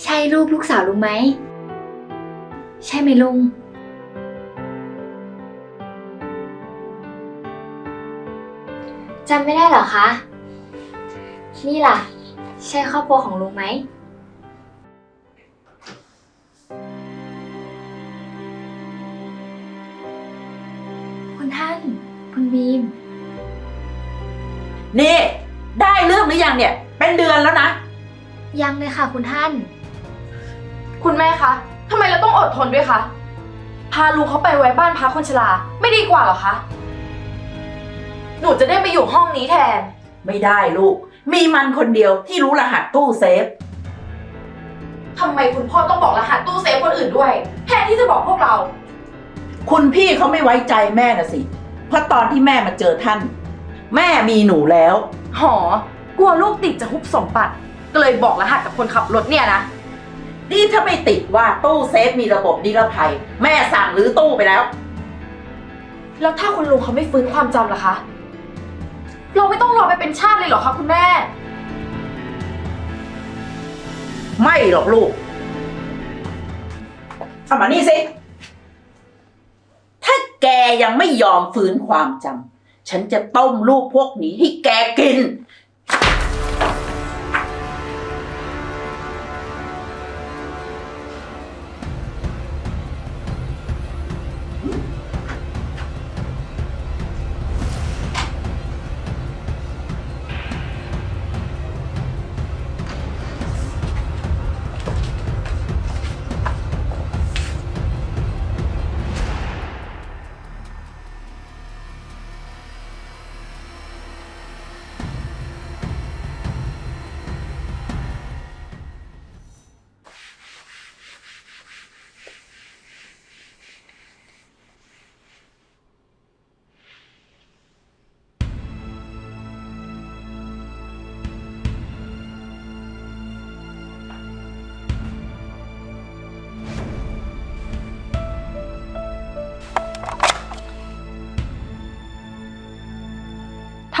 ใช่รูปลูกสาวลุงไหม ใช่ไหมลุง จำไม่ได้เหรอคะ นี่ล่ะ ใช่ครอบครัวของลุงไหม คุณท่าน คุณบีม นี่ ได้เรื่องหรือยังเนี่ย เป็นเดือนแล้วนะ ยังเลยค่ะคุณท่าน คุณแม่คะทำไมเราต้องอดทนด้วยคะ พาลุงเขาไปไว้บ้านพักคนชรา ไม่ดีกว่าเหรอคะ หนูจะได้ไปอยู่ห้องนี้แทน ไม่ได้ลูก มีมันคนเดียวที่รู้รหัสตู้เซฟ ทำไมคุณพ่อต้องบอกรหัสตู้เซฟคนอื่นด้วย แทนที่จะบอกพวกเรา คุณพี่เขาไม่ไว้ใจแม่นะสิ เพราะตอนที่แม่มาเจอท่าน แม่มีหนูแล้ว หอ กลัวลูกติดจะฮุบสมบัติ ก็เลยบอกรหัสกับคนขับรถเนี่ยนะ นี่ถ้าไม่ติดว่าตู้เซฟมีระบบนิรภัย แม่สั่งรื้อตู้ไปแล้ว แล้วถ้าคุณลุงเขาไม่ฟื้นความจำล่ะคะ เราไม่ต้องรอไปเป็นชาติเลยเหรอคะคุณแม่ ไม่หรอกลูกเอามานี่สิ ถ้าแกยังไม่ยอมฟื้นความจำ ฉันจะต้มลูกพวกนี้ให้แกกิน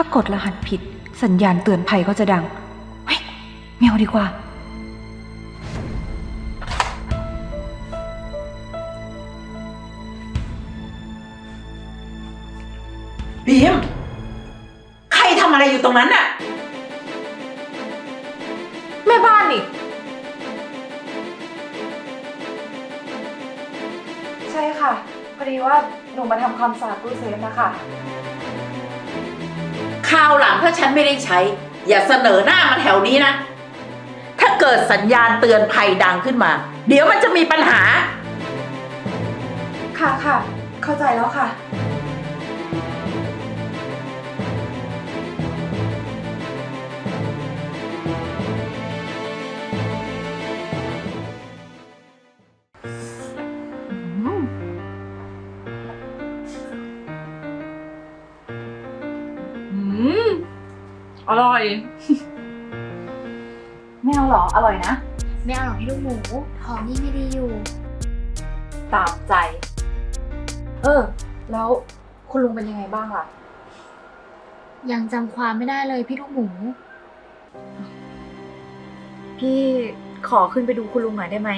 ากดรหัสผิด สัญญาณเตือนภัยก็จะดัง เฮ้ยไม่เอาดีกว่า บีม ใครทำอะไรอยู่ตรงนั้นน่ะ แม่บ้านนี่ ใช่ค่ะ พอดีว่าหนูมาทำความสะอาดตู้เซฟนะคะ คราวหลังถ้าฉันไม่ได้ใช้ อย่าเสนอหน้ามาแถวนี้นะ ถ้าเกิดสัญญาณเตือนภัยดังขึ้นมา เดี๋ยวมันจะมีปัญหา ค่ะค่ะ เข้าใจแล้วค่ะ อร่อยไม่เอาเหรอ อร่อยนะ ไม่เอาหรอกพี่ลูกหมูท้องนี่ไม่ดีอยู่ ตามใจ เออ แล้วคุณลุงเป็นยังไงบ้างล่ะ ยังจำความไม่ได้เลยพี่ลูกหมู พี่ขอขึ้นไปดูคุณลุงหน่อยได้ไหม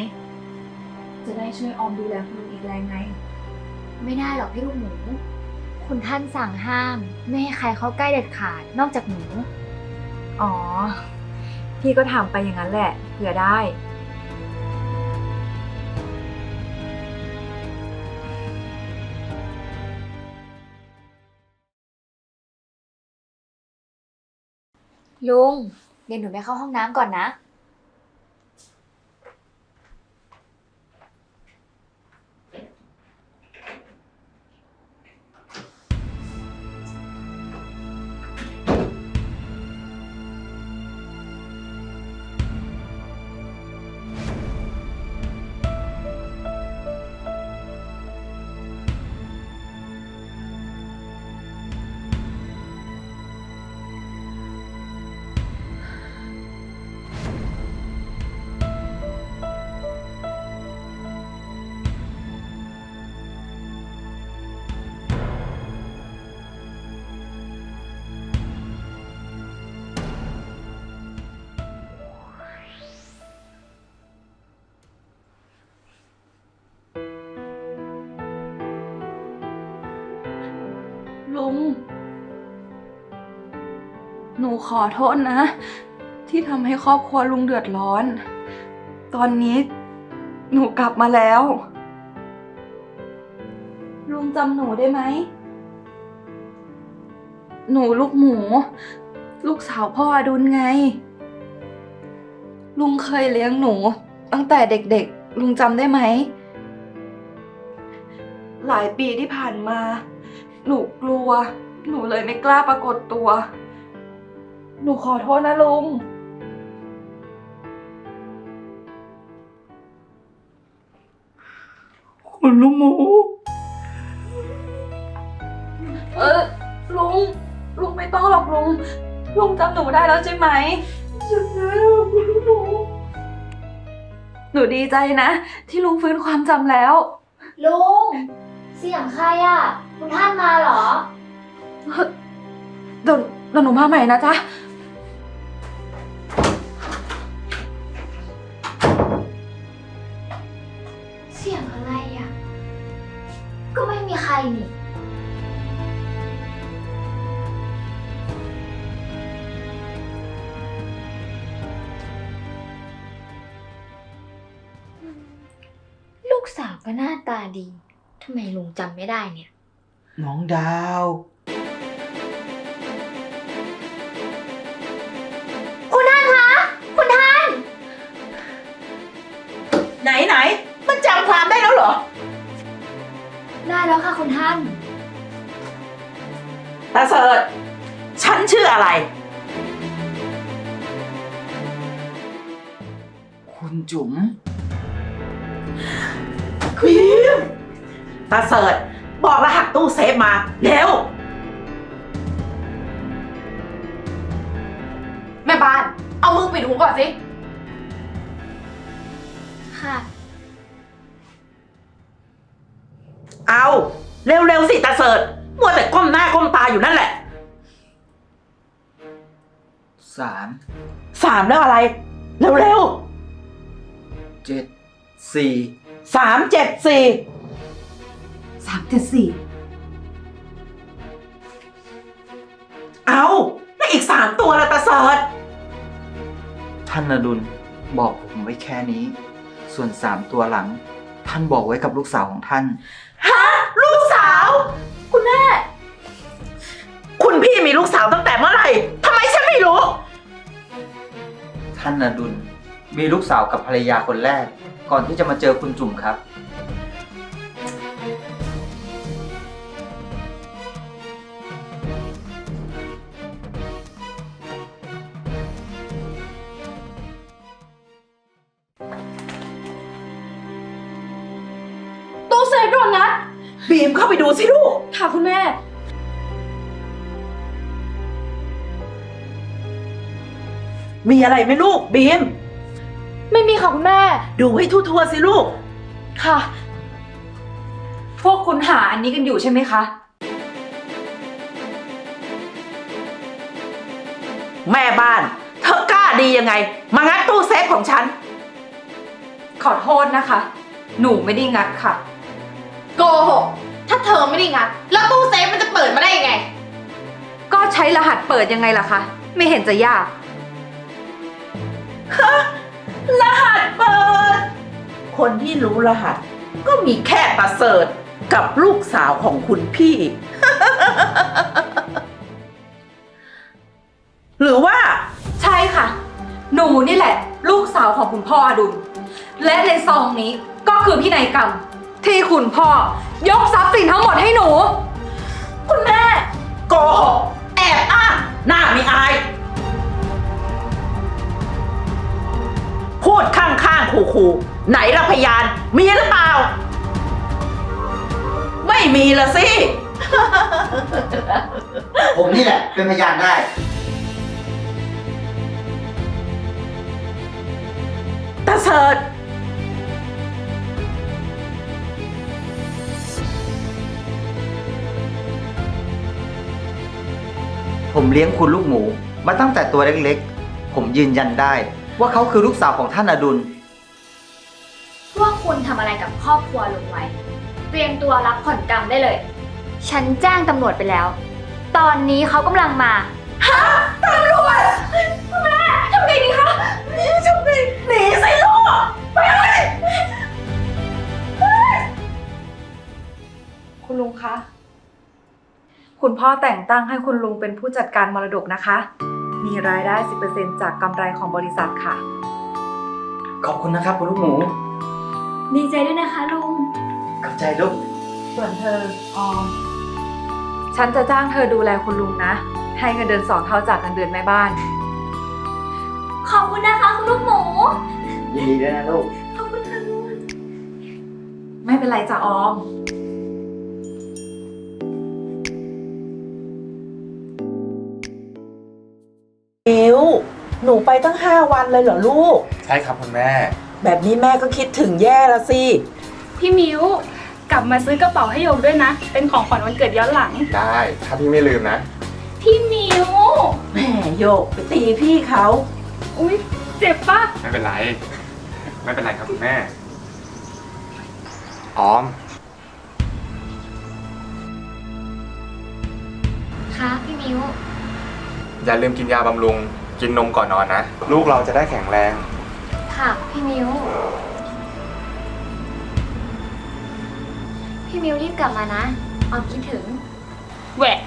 จะได้ช่วยออมดูแลคุณลุงอีกแรงไง ไม่ได้หรอกพี่ลูกหมู คุณท่านสั่งห้าม ไม่ให้ใครเข้าใกล้เด็ดขาดนอกจากหนู อ๋อ พี่ก็ถามไปอย่างนั้นแหละ เผื่อได้ ลุง เดี๋ยวหนูไปเข้าห้องน้ำก่อนนะ ลุง หนูขอโทษนะ ที่ทำให้ครอบครัวลุงเดือดร้อน ตอนนี้หนูกลับมาแล้ว ลุงจำหนูได้ไหม หนูลูกหมู ลูกสาวพ่ออดุลไง ลุงเคยเลี้ยงหนู ตั้งแต่เด็กๆ ลุงจำได้ไหม หลายปีที่ผ่านมา หนูกลัว หนูเลยไม่กล้าปรากฏตัว หนูขอโทษนะลุง คุณลูกหมู เออลุง ลุงไม่ต้องหรอกลุง ลุงจำหนูได้แล้วใช่ไหมจำได้แล้วคุณลุงหนูหนูดีใจนะ ที่ลุงฟื้นความจำแล้ว ลุงเสียงใครอะคุณท่านมาเหรอ เดี๋ยวเดี๋ยวหนูมาใหม่นะจ๊ะ เสียงอะไรอะก็ไม่มีใครนี่ ลูกสาวก็หน้าตาดี ทำไมลุงจำไม่ได้เนี่ย น้องดาว คุณท่านคะ คุณท่าน ไหนไหนๆมันจำความได้แล้วเหรอ ได้แล้วค่ะคุณท่าน ตาเสิร์ชฉันชื่ออะไร คุณจุ๋มพิม ตาเสิร์ชบอกรหัสตู้เซฟมา เร็ว แม่บ้าน เอามือปิดหูก่อนสิ ค่ะ เอาเร็วๆสิตาเสิร์ชมัวแต่ก้มหน้าก้มตาอยู่นั่นแหละ สามสามแล้วอะไร เร็วเจ็ดสี่ๆสามเจ็ดสี่ สามเจ็ดสี่เอาแล้วอีกสามตัวละตาเสิร์ชท่านอดุลบอกผมไว้แค่นี้ ส่วนสามตัวหลัง ท่านบอกไว้กับลูกสาวของท่าน ฮะ ลูกสาว คุณแม่ คุณพี่มีลูกสาวตั้งแต่เมื่อไหร่ทำไมฉันไม่รู้ ท่านอดุลมีลูกสาวกับภรรยาคนแรก ก่อนที่จะมาเจอคุณจุ๋มครับ มีอะไรไหมลูกบีม ไม่มีค่ะคุณแม่ ดูให้ทั่วๆสิลูก ค่ะ พวกคุณหาอันนี้กันอยู่ใช่ไหมคะ แม่บ้าน เธอกล้าดียังไง มางัดตู้เซฟของฉัน ขอโทษนะคะ หนูไม่ได้งัดค่ะ โกหก ถ้าเธอไม่ได้งัด แล้วตู้เซฟมันจะเปิดมาได้ยังไง ก็ใช้รหัสเปิดยังไงล่ะคะ ไม่เห็นจะยาก รหัสเปิด คนที่รู้รหัส ก็มีแค่ตาเสิร์ตกับลูกสาวของคุณพี่ หรือว่า ใช่ค่ะ หนูนี่แหละ ลูกสาวของคุณพ่ออดุล และในซองนี้ก็คือพินัยกรรม ที่คุณพ่อยกทรัพย์สินทั้งหมดให้หนู คุณแม่ โกหกแอบอ้างหน้าไม่อาย พูดข้างๆขู่ๆไหนละพยาน มีหรือเปล่า ไม่มีละสิ ผมนี่แหละเป็นพยานได้ ตาเสิร์ชผมเลี้ยงคุณลูกหมู มาตั้งแต่ตัวเล็กๆ ผมยืนยันได้ ว่าเขาคือลูกสาวของท่านอดุล พวกคุณทำอะไรกับครอบครัวลุงไว้ เตรียมตัวรับผลกรรมได้เลย ฉันแจ้งตำรวจไปแล้ว ตอนนี้เขากำลังมาตำรวจแม่ทำไงดีคะทำไงหนีสิลูกไปเลยคุณลุงคะ คุณพ่อแต่งตั้งให้คุณลุงเป็นผู้จัดการมรดกนะคะ มีรายได้ 10%จากกำไรของบริษัทค่ะ ขอบคุณนะครับคุณลูกหมู ดีใจด้วยนะคะลุง ขอบใจลูก ส่วนเธอออม ฉันจะจ้างเธอดูแลคุณลุงนะ ให้เงินเดือนสองเท่าจากเงินเดือนแม่บ้าน ขอบคุณนะคะคุณลูกหมู ยินดีด้วยนะลูก ขอบคุณค่ะลุง ไม่เป็นไรจ้ะออมมิ หนูไปตั้งห้าวันเลยเหรอลูก ใช่ครับคุณแม่ แบบนี้แม่ก็คิดถึงแย่ละสิ พี่มิวกลับมาซื้อกระเป๋าให้โยกด้วยนะ เป็นของขวัญวันเกิดย้อนหลัง ได้ถ้าพี่ไม่ลืมนะ พี่มิวแหมโยกไปตีพี่เขา อุ้ยเจ็บปะไม่เป็นไร ไม่เป็นไรครับคุณแม่ ออมค่ะพี่มิวอย่าลืมกินยาบำรุง กินนมก่อนนอนนะ ลูกเราจะได้แข็งแรง ค่ะ พี่มิว พี่มิวรีบกลับมานะ ออมคิดถึง แหวะ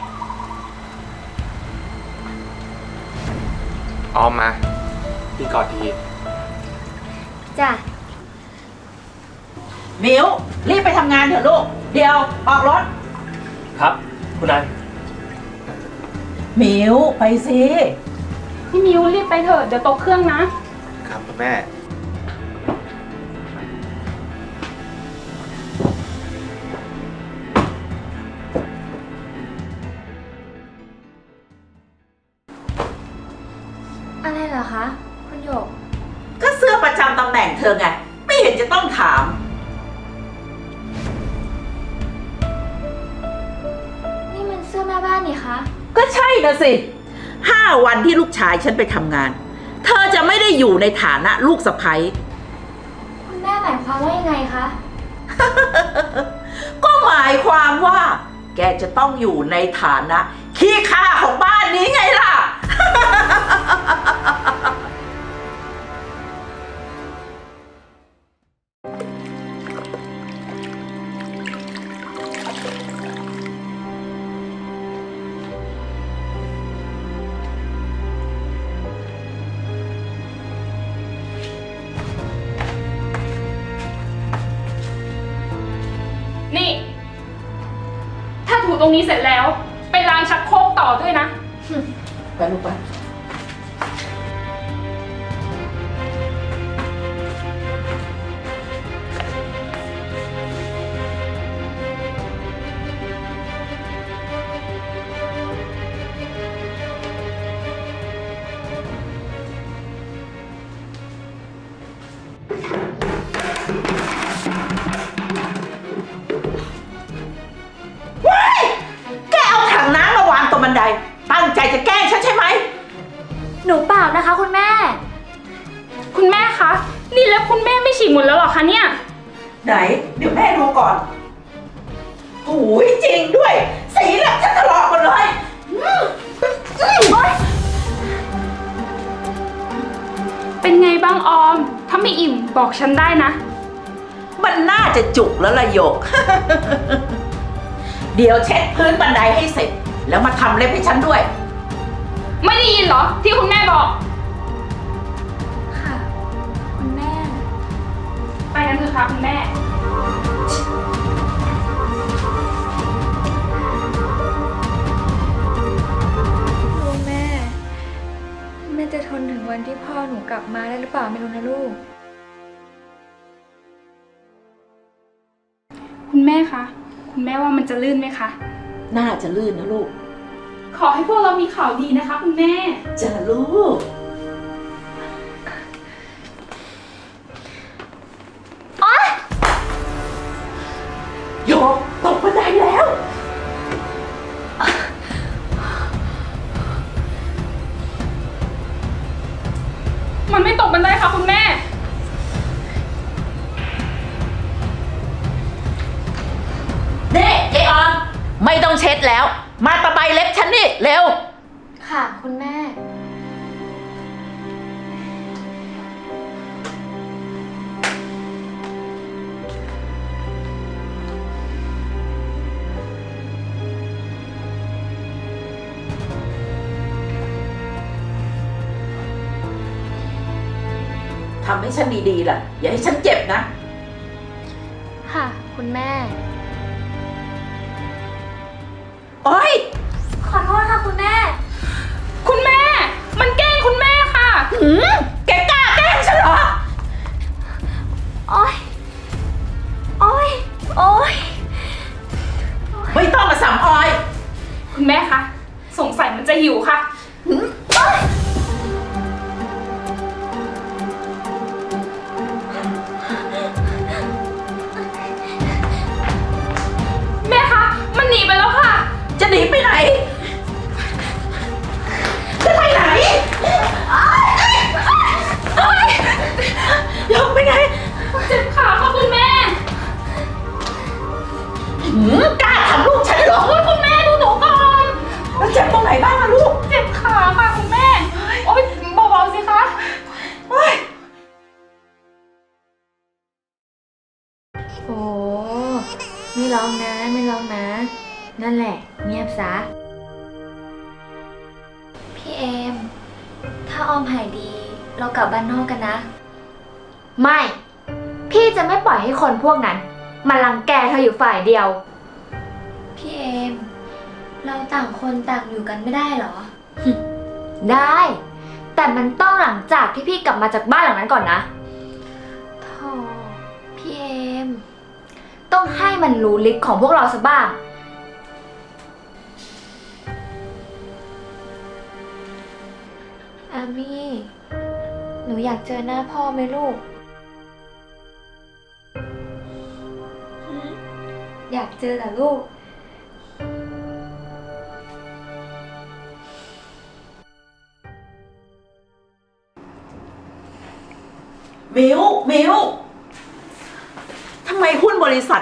ออมมา พี่กอดทีจ้ะ มิวรีบไปทำงานเถอะลูก เดี๋ยวออกรถ ครับ คุณนายมิวไปสิ พี่มิวรีบไปเถอะเดี๋ยวตกเครื่องนะ ครับคุณแม่ อะไรเหรอคะ คุณหยก ก็เสื้อประจำตำแหน่งเธอไง ไม่เห็นจะต้องถาม นี่มันเสื้อแม่บ้านนี่คะ ก็ใช่นะสิ ห้าวันที่ลูกชายฉันไปทำงาน เธอจะไม่ได้อยู่ในฐานะลูกสะใภ้ คุณแม่หมายความว่ายังไงคะ ก็หมายความว่า แกจะต้องอยู่ในฐานะ ขี้ข้าของบ้านนี้ไงล่ะ รงนี้เสร็จแล้ว ไปล้างชักโครกต่อด้วยนะ ไปลูกไป หมดแล้วเหรอคะเนี่ย ไหน เดี๋ยวแม่ดูก่อนโอ้ยจริงด้วย สีแลบฉันตลอดหมดเลยอืมอืมโอ๊ยเป็นไงบ้างออม ถ้าไม่อิ่มบอกฉันได้นะ มันน่าจะจุกแล้วละโยก เดี๋ยวเช็ดพื้นบันไดให้เสร็จ แล้วมาทำเล็บให้ฉันด้วย ไม่ได้ยินเหรอที่คุณแม่บอก ค่ะคุณแม่ ลูกแม่ แม่จะทนถึงวันที่พ่อหนูกลับมาได้หรือเปล่าไม่รู้นะลูก คุณแม่คะ คุณแม่ว่ามันจะลื่นไหมคะ น่าจะลื่นนะลูก ขอให้พวกเรามีข่าวดีนะคะ คุณแม่ จะลูก โยกตกบันไดแล้ว มันไม่ตกบันไดค่ะคุณแม่ นี่เจออนไม่ต้องเช็ดแล้ว มาตะไบเล็บฉันนี่ เร็ว ค่ะ คุณแม่ ให้ฉันดีๆล่ะ อย่าให้ฉันเจ็บนะ ค่ะ คุณแม่ โอ๊ย ขอโทษค่ะคุณแม่ คุณแม่ มันแกล้งคุณแม่ค่ะ หืม ร้องนะไม่ร้องนะ นั่นแหละเงียบซะ พี่เอม ถ้าออมหายดี เรากลับบ้านนอกกันนะ ไม่ พี่จะไม่ปล่อยให้คนพวกนั้น มาลังแกเธออยู่ฝ่ายเดียว พี่เอม เราต่างคนต่างอยู่กันไม่ได้เหรอ ได้ แต่มันต้องหลังจากที่พี่กลับมาจากบ้านหลังนั้นก่อนนะ ต้องให้มันรู้ลิ์ของพวกเราสักบ้าง อามี่ หนูอยากเจอหน้าพ่อไหมลูกหืมอยากเจอเหรอลูก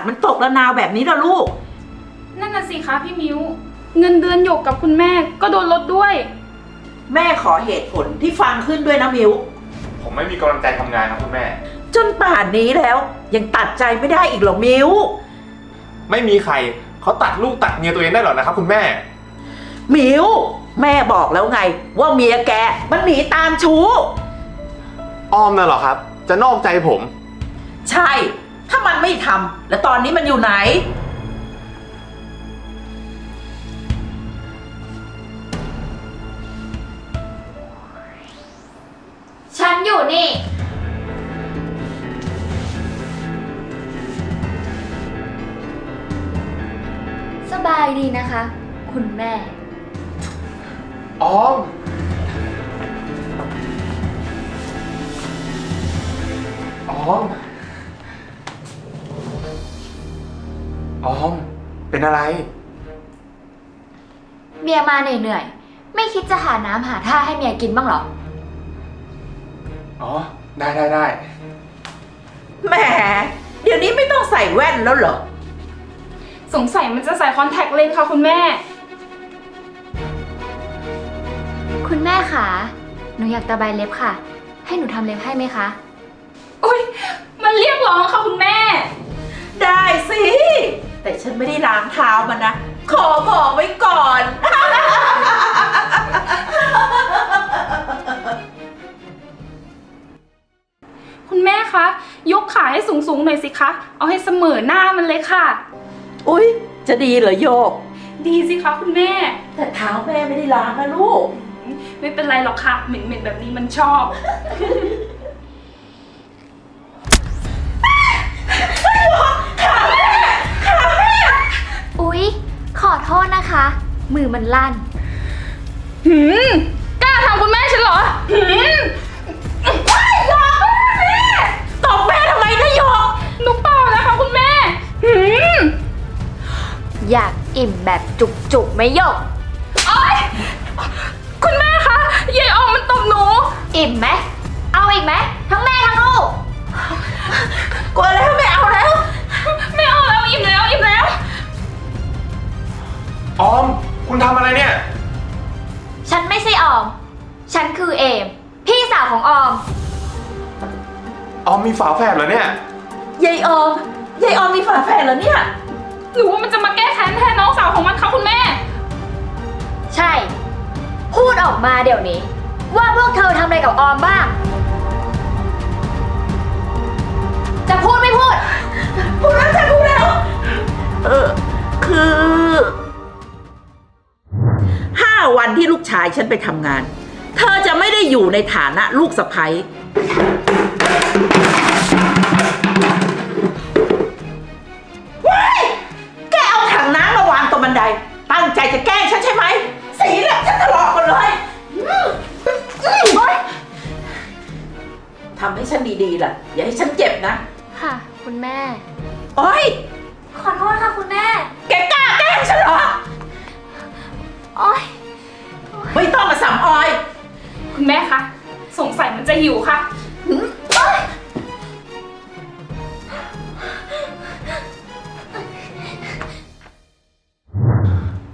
มันตกระนาวแบบนี้ล่ะลูก นั่นน่ะสิคะพี่มิว เงินเดือนหยกกับคุณแม่ก็โดนลดด้วย แม่ขอเหตุผลที่ฟังขึ้นด้วยนะมิว ผมไม่มีกำลังใจทำงานครับคุณแม่ จนป่านนี้แล้ว ยังตัดใจไม่ได้อีกเหรอมิว ไม่มีใครเขาตัดลูกตัดเมียตัวเองได้หรอกนะครับคุณแม่ มิว แม่บอกแล้วไง ว่าเมียแกมันหนีตามชู้ อ้อมน่ะเหรอครับ จะนอกใจผม ใช่ ถ้ามันไม่ทำแล้วตอนนี้มันอยู่ไหน ฉันอยู่นี่ สบายดีนะคะ คุณแม่อ้อมอ้อม อ้อม เป็นอะไร เมียมาเหนื่อยๆ ไม่คิดจะหาน้ำหาท่าให้เมียกินบ้างเหรอ อ๋อ ได้ได้ได้ แหม เดี๋ยวนี้ไม่ต้องใส่แว่นแล้วเหรอ สงสัยมันจะใส่คอนแทคเลนส์ค่ะคุณแม่ คุณแม่คะ หนูอยากตะไบเล็บค่ะ ให้หนูทำเล็บให้ไหมคะ อุ้ยมันเรียกร้องค่ะคุณแม่ ได้สิ แต่ฉันไม่ได้ล้างเท้ามันนะ ขอบอกไว้ก่อน คุณแม่คะ ยกขาให้สูงๆหน่อยสิคะ เอาให้เสมอหน้ามันเลยค่ะ อุ๊ย จะดีเหรอโยก ดีสิคะคุณแม่ แต่เท้าแม่ไม่ได้ล้างนะลูก ไม่เป็นไรหรอกค่ะ เหม็นๆแบบนี้มันชอบ อุ๊ย ขอโทษนะคะ มือมันลั่น หืมกล้าทำคุณแม่ฉันเหรอ หืมว้ายอย่าแม่ตบแม่ทำไมนะโยกหนูเปล่านะคะคุณแม่ หืมอยากอิ่มแบบจุกๆไหม่ยก โอ๊ยคุณแม่คะยายออมมันตบหนู อิ่มไหม ทำอะไรเนี่ย ฉันไม่ใช่ออม ฉันคือเอม พี่สาวของออม ออมมีฝาแฝดเหรอเนี่ย ยายออม ยายออมมีฝาแฝดเหรอเนี่ย หรือว่ามันจะมาแก้แค้นแทนน้องสาวของมันคะคุณแม่ ใช่ พูดออกมาเดี๋ยวนี้ ว่าพวกเธอทำอะไรกับออมบ้าง จะพูดไม่พูด พูดแล้วฉันพูดแล้ว เออ คือ ห้าวันที่ลูกชายฉันไปทำงาน เธอจะไม่ได้อยู่ในฐานะลูกสะใภ้ว้ายแกเอาถังน้ำมาวางตรงบันได ตั้งใจจะแกล้งฉันใช่ไหม สีเหลืองฉันตลอดหมดเลยอืมอืมโอ๊ยทำให้ฉันดีๆล่ะ อย่าให้ฉันเจ็บนะ ค่ะ คุณแม่ โอ๊ยขอโทษค่ะคุณแม่ แกกล้าแกล้งฉันเหรอ โอ๊ยไม่ต้องมาสัมออย คุณแม่คะสงสัยมันจะหิวค่ะ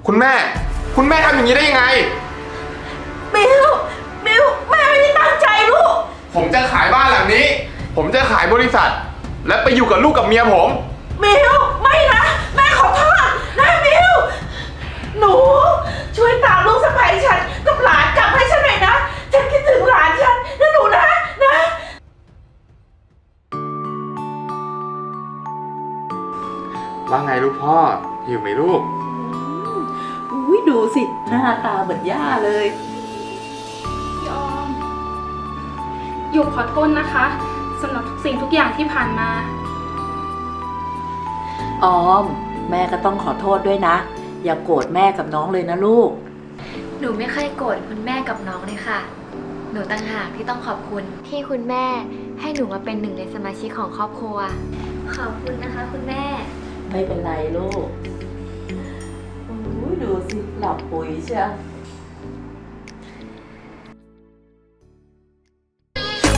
คุณแม่ คุณแม่ทำอย่างนี้ได้ยังไงมิวมิว แม่ไม่ได้ตั้งใจลูก ผมจะขายบ้านหลังนี้ ผมจะขายบริษัท และไปอยู่กับลูกกับเมียผมมิว ไม่นะ แม่ขอโทษนะมิว หนู ช่วยตามลูกสะใภ้ฉันกับหลานกลับให้ฉันหน่อยนะ ฉันคิดถึงหลานฉันนะหนูนะนะ ว่าไงลูกพ่อหิวไหมลูก อุ้ยดูสิ หน้าตาเหมือนย่าเลย พี่ออมหยกขอโทษนะคะสำหรับทุกสิ่งทุกอย่างที่ผ่านมา ออม แม่ก็ต้องขอโทษด้วยนะ อย่าโกรธแม่กับน้องเลยนะลูก หนูไม่เคยโกรธคุณแม่กับน้องเลยค่ะ หนูต่างหากที่ต้องขอบคุณที่คุณแม่ให้หนูมาเป็นหนึ่งในสมาชิกของครอบครัว ขอบคุณนะคะ คุณแม่ ไม่เป็นไรลูกอุ้ยดูสิหลับปุ๋ยเชียว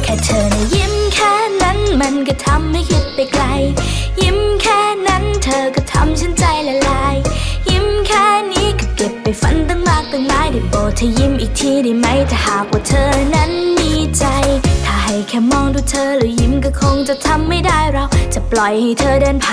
แค่เธอนะยิ้มแค่นั้นมันก็ทำให้คิดไปไกล ยิ้มแค่นั้นเธอก็ทำฉันใจละลาย ยิ้มแค่นี้ก็เก็บไปฝันตั้งมากตั้งหลายได้โปรดเธอยิ้มอีกทีได้ไหมถ้าหากว่าเธอนั้นมีใจ ถ้าให้แค่มองดูเธอแล้วยิ้มก็คงจะทำไม่ได้เราจะปล่อยให้เธอเดินผ่าน